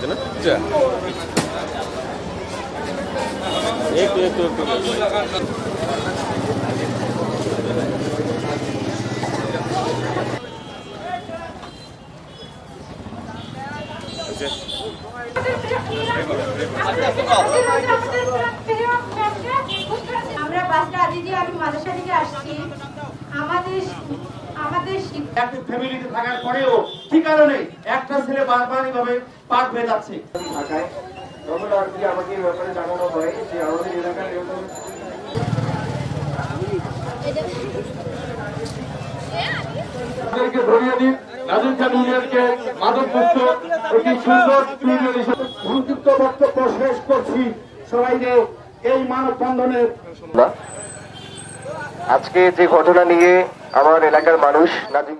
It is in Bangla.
দুইটা একটু একটু একটু আমরা বাসটা দিদি আমি মাদ্রাসা থেকে আসছি। একটি ফ্যামিলিতে থাকার পরেও কি কারণে একটা ছেলে বারবার এইভাবে পার হয়ে যাচ্ছে? থাকায় তখন আর কি আমাকে এই ব্যাপারে জানানো হয় যে আমাদের এলাকার এরকম ধরিয়ে দিন। নাজির খান ইউনিয়নকে মাদক মুক্ত একটি সুন্দর ইউনিয়ন বক্তব্য শেষ করছি। সবাইকে এই মানববন্ধনের আজকে যে ঘটনা নিয়ে আমার এলাকার মানুষ নাজিম